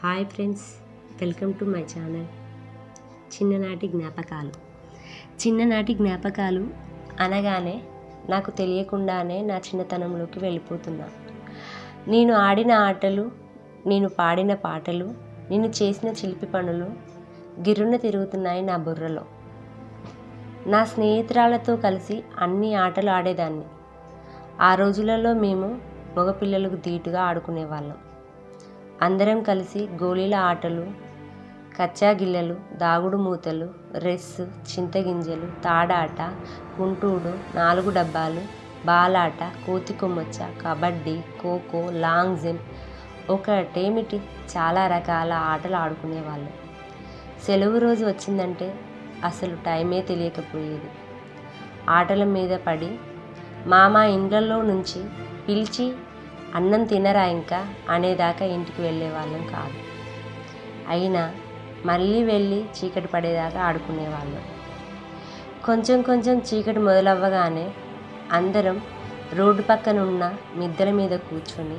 Hi friends welcome to my channel చిన్ననాటి జ్ఞాపకాలు. చిన్ననాటి జ్ఞాపకాలు అనగానే నాకు తెలియకుండానే నా చిన్నతనంలోకి వెళ్ళిపోతున్నా. నేను ఆడిన ఆటలు నేను పాడిన పాటలు నేను చేసిన చిలిపి పనులు గిర్రున తిరుగుతున్నాయి నా బుర్రలో. నా స్నేహితురాలతో కలిసి అన్ని ఆటలు ఆడేదాన్ని. ఆ రోజులలో మేము మగపిల్లలకు ధీటుగా ఆడుకునేవాళ్ళం. అందరం కలిసి గోళీల ఆటలు కచ్చా గిల్లలు దాగుడు మూతలు రెస్ చింతగింజలు తాడాట కుంటూడు నాలుగు డబ్బాలు బాలాట కోతి కొమ్మచ్చ కబడ్డీ ఖోఖో లాంగ్ జంప్. ఒకటేమిటి? చాలా రకాల ఆటలు ఆడుకునేవాళ్ళు. సెలవు రోజు వచ్చిందంటే అసలు టైమే తెలియకపోయేది. ఆటల మీద పడి మామ ఇండ్లలో నుంచి పిలిచి అన్నం తినరా ఇంకా? అనేదాకా ఇంటికి వెళ్ళే వాళ్ళం కాదు. అయినా మళ్ళీ వెళ్ళి చీకటి పడేదాకా ఆడుకునేవాళ్ళం. కొంచెం కొంచెం చీకటి మొదలవ్వగానే అందరం రోడ్డు పక్కన ఉన్న మిద్దెల మీద కూర్చొని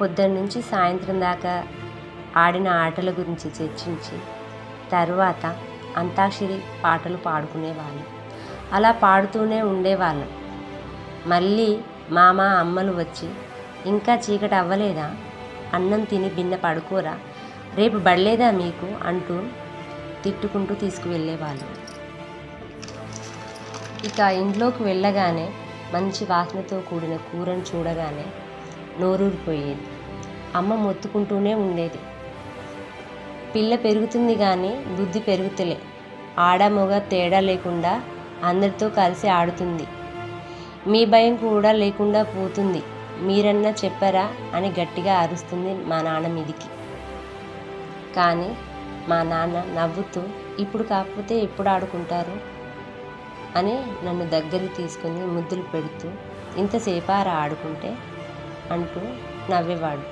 పొద్దున్న నుంచి సాయంత్రం దాకా ఆడిన ఆటల గురించి చర్చించి తర్వాత అంతాక్షరి పాటలు పాడుకునేవాళ్ళం. అలా పాడుతూనే ఉండేవాళ్ళం. మళ్ళీ మామ అమ్మలు వచ్చి ఇంకా చీకటి అవ్వలేదా? అన్నం తిని బిన్న పడుకోరా? రేపు బడలేదా మీకు? అంటూ తిట్టుకుంటూ తీసుకువెళ్ళేవాళ్ళు. ఇక ఇంట్లోకి వెళ్ళగానే మంచి వాసనతో కూడిన కూరను చూడగానే నోరూరిపోయేది. అమ్మ మొత్తుకుంటూనే ఉండేది. పిల్ల పెరుగుతుంది కానీ బుద్ధి పెరుగుతలే. ఆడమొగ తేడా లేకుండా అందరితో కలిసి ఆడుతుంది. మీ భయం కూడా లేకుండా పోతుంది. మీరన్నా చెప్పారా అని గట్టిగా అరుస్తుంది మా నాన్న మీదికి. కానీ మా నాన్న నవ్వుతూ ఇప్పుడు కాకపోతే ఎప్పుడు ఆడుకుంటారు? అని నన్ను దగ్గర తీసుకుని ముద్దులు పెడుతూ ఇంతసేపారా ఆడుకుంటే? అంటూ నవ్వేవాడు.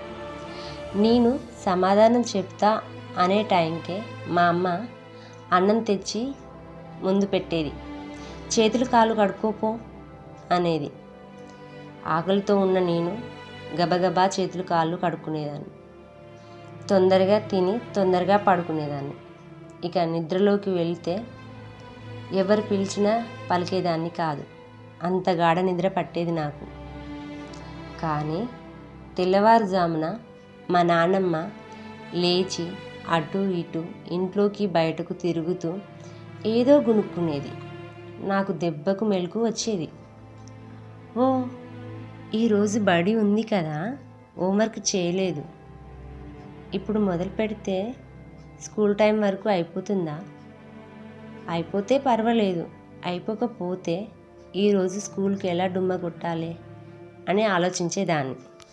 నేను సమాధానం చెప్తా అనే టైంకే మా అమ్మ అన్నం తెచ్చి ముందు పెట్టేది. చేతులు కాలు కడుక్కోపో అనేది. ఆకలితో ఉన్న నేను గబగబా చేతులు కాళ్ళు కడుక్కునేదాన్ని. తొందరగా తిని తొందరగా పడుకునేదాన్ని. ఇక నిద్రలోకి వెళితే ఎవరు పిలిచినా పలికేదాన్ని కాదు. అంత గాఢ నిద్ర పట్టేది నాకు. కానీ తెల్లవారుజామున మా నాన్నమ్మ లేచి అటు ఇటు ఇంట్లోకి బయటకు తిరుగుతూ ఏదో గునుక్కునేది. నాకు దెబ్బకు మెలకు వచ్చేది. ఈరోజు బడి ఉంది కదా హోంవర్క్ చేయలేదు. ఇప్పుడు మొదలు పెడితే స్కూల్ టైం వరకు అయిపోతుందా? అయిపోతే పర్వాలేదు అయిపోకపోతే ఈరోజు స్కూల్కి ఎలా డుమ్మ కొట్టాలి అని ఆలోచించేదాన్ని.